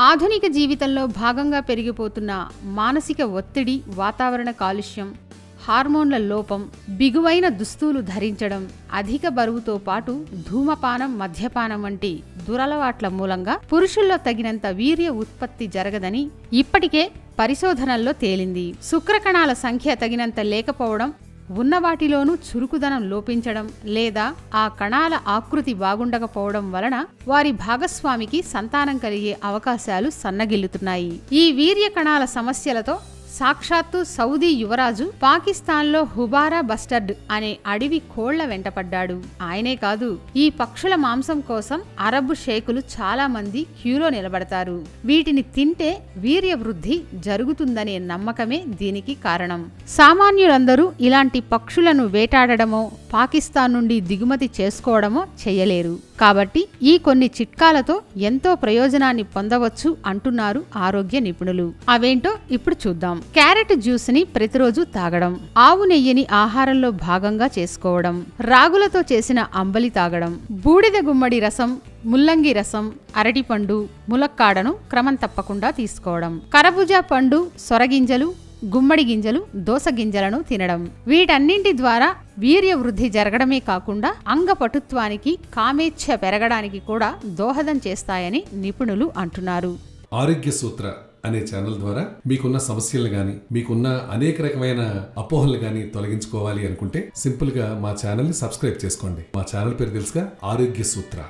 ఆధునిక జీవితంలో భాగంగా పెరిగిపోతున్న మానసిక ఒత్తిడి వాతావరణ కాలుష్యం హార్మోన్ల లోపం బిగువైన దుస్తులు ధరించడం అధిక బరువుతో పాటు ధూమపానం మద్యపానం వంటి దురలవాట్ల మూలంగా పురుషుల్లో తగినంత వీర్య ఉత్పత్తి జరగదని ఇప్పటికే పరిశోధనల్లో తేలింది. శుక్రకణాల సంఖ్య తగినంత లేకపోవడం ఉన్న వాటిలోనూ చురుకుదనం లోపించడం లేదా ఆ కణాల ఆకృతి బాగుండకపోవడం వలన వారి భాగస్వామికి సంతానం కలిగే అవకాశాలు సన్నగిల్లుతున్నాయి. ఈ వీర్య కణాల సమస్యలతో సాక్షాత్తు సౌదీ యువరాజు పాకిస్తాన్లో హుబారా బస్టర్డ్ అనే అడవి కోళ్ళ వెంటపడ్డాడు. ఆయనే కాదు ఈ పక్షుల మాంసం కోసం అరబ్ షేకులు చాలా మంది క్యూలో నిలబడతారు. వీటిని తింటే వీర్య వృద్ధి జరుగుతుందనే నమ్మకమే దీనికి కారణం. సామాన్యులందరూ ఇలాంటి పక్షులను వేటాడడమో పాకిస్తాన్ నుండి దిగుమతి చేసుకోవడమో చేయలేరు. కాబట్టి ఈ కొన్ని చిట్కాలతో ఎంతో ప్రయోజనాన్ని పొందవచ్చు అంటున్నారు ఆరోగ్య నిపుణులు. అవేంటో ఇప్పుడు చూద్దాం. క్యారెట్ జ్యూస్ని ప్రతిరోజు తాగడం ఆవు నెయ్యిని ఆహారంలో భాగంగా చేసుకోవడం రాగులతో చేసిన అంబలి తాగడం బూడిద గుమ్మడి రసం ముల్లంగి రసం అరటిపండు ములక్కాడను క్రమం తప్పకుండా తీసుకోవడం కరబుజా పండు సొరగింజలు గుమ్మడి గింజలు దోస గింజలను తినడం. వీటన్నింటి ద్వారా వీర్య వృద్ధి జరగడమే కాకుండా అంగపటుత్వానికి కామేచ్ఛ పెరగడానికి కూడా దోహదం చేస్తాయని నిపుణులు అంటున్నారు. ఆరోగ్య సూత్ర అనే ఛానల్ ద్వారా మీకున్న సమస్యలు గాని మీకున్న అనేక రకమైన అపోహలు గాని తొలగించుకోవాలి అనుకుంటే సింపుల్గా మా ఛానల్ని సబ్స్క్రైబ్ చేసుకోండి. మా ఛానల్ పేరు తెలుసుగా ఆరోగ్య సూత్ర.